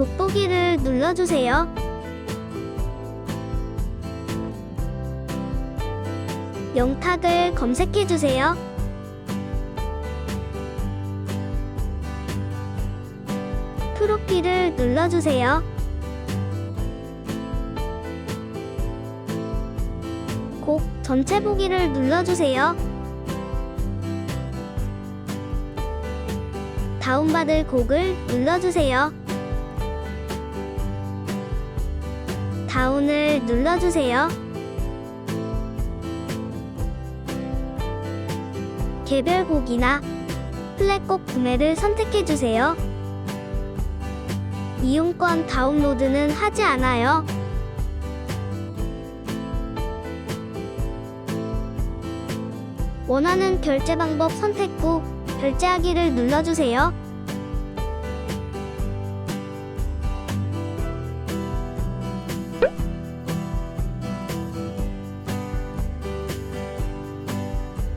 돋보기를 눌러주세요. 영탁을 검색해주세요. 프로필을 눌러주세요. 곡 전체 보기를 눌러주세요. 다운받을 곡을 눌러주세요. 다운을 눌러주세요. 개별 곡이나 플랫곡 구매를 선택해주세요. 이용권 다운로드는 하지 않아요. 원하는 결제 방법 선택 후 결제하기를 눌러주세요.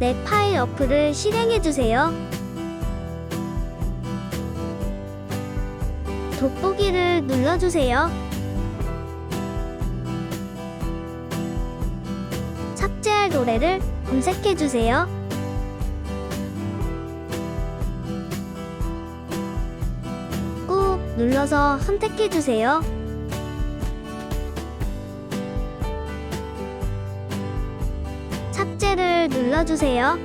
내 파일 어플을 실행해주세요. 돋보기를 눌러주세요. 삭제할 노래를 검색해주세요. 꾹 눌러서 선택해주세요. 삭제를 눌러주세요.